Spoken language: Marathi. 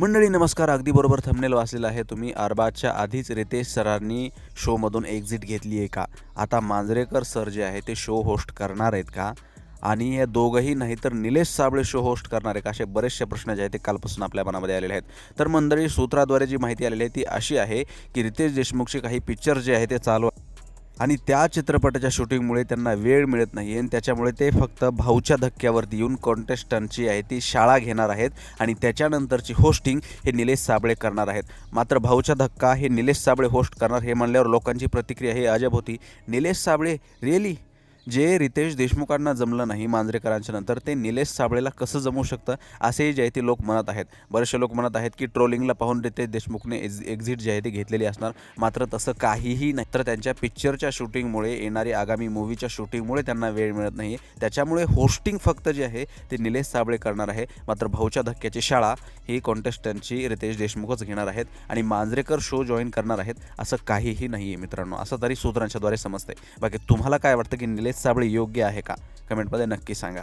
मंडळी नमस्कार. अगदी बरोबर थंबनेल वाचलेला आहे तुम्ही. अरबाजच्या आधीच रितेश सरांनी शोमधून एक्झिट घेतली आहे का? आता मांजरेकर सर जे आहे ते शो होस्ट करणार आहेत का? आणि हे दोघंही नाही तर निलेश साबळे शो होस्ट करणार आहे का? असे बरेचसे प्रश्न जे आहेत ते कालपासून आपल्या मनामध्ये आलेले आहेत. तर मंडळी सूत्राद्वारे जी माहिती आलेली आहे ती अशी आहे की रितेश देशमुखचे काही पिक्चर जे आहे ते चालू आणि त्या चित्रपटाच्या शूटिंगमुळे त्यांना वेळ मिळत नाही आणि त्याच्यामुळे ते फक्त भाऊच्या धक्क्यावरती येऊन कॉन्टेस्टंटची आहे ती शाळा घेणार आहेत आणि त्याच्यानंतरची होस्टिंग हे निलेश साबळे करणार आहेत. मात्र भाऊचा धक्का हे निलेश साबळे होस्ट करणार हे म्हणल्यावर लोकांची प्रतिक्रिया ही अजब होती. निलेश साबळे रिअली जे रितेश देशमुखांना जमलं नाही मांजरेकरांच्या नंतर ते निलेश साबळेला कसं जमू शकतं असेही जे आहे ते लोक म्हणत आहेत. बरेचसे लोक म्हणत आहेत की ट्रोलिंगला पाहून रितेश देशमुखने एक्झ एक्झिट जे आहे ते घेतलेली असणार. मात्र तसं काहीही नाही. तर त्यांच्या पिक्चरच्या शूटिंगमुळे येणारी आगामी मूवीच्या शूटिंगमुळे त्यांना वेळ मिळत नाही त्याच्यामुळे होस्टिंग फक्त जे आहे ते निलेश साबळे करणार आहे. मात्र भाऊच्या धक्क्याची शाळा ही कॉन्टेस्टंटची रितेश देशमुखच घेणार आहेत आणि मांजरेकर शो जॉईन करणार आहेत असं काहीही नाही आहे मित्रांनो. असं तरी सूत्रांच्याद्वारे समजतंय. बाकी तुम्हाला काय वाटतं की निलेश साबळे योग्य आहे का? कमेंटमध्ये नक्की सांगा.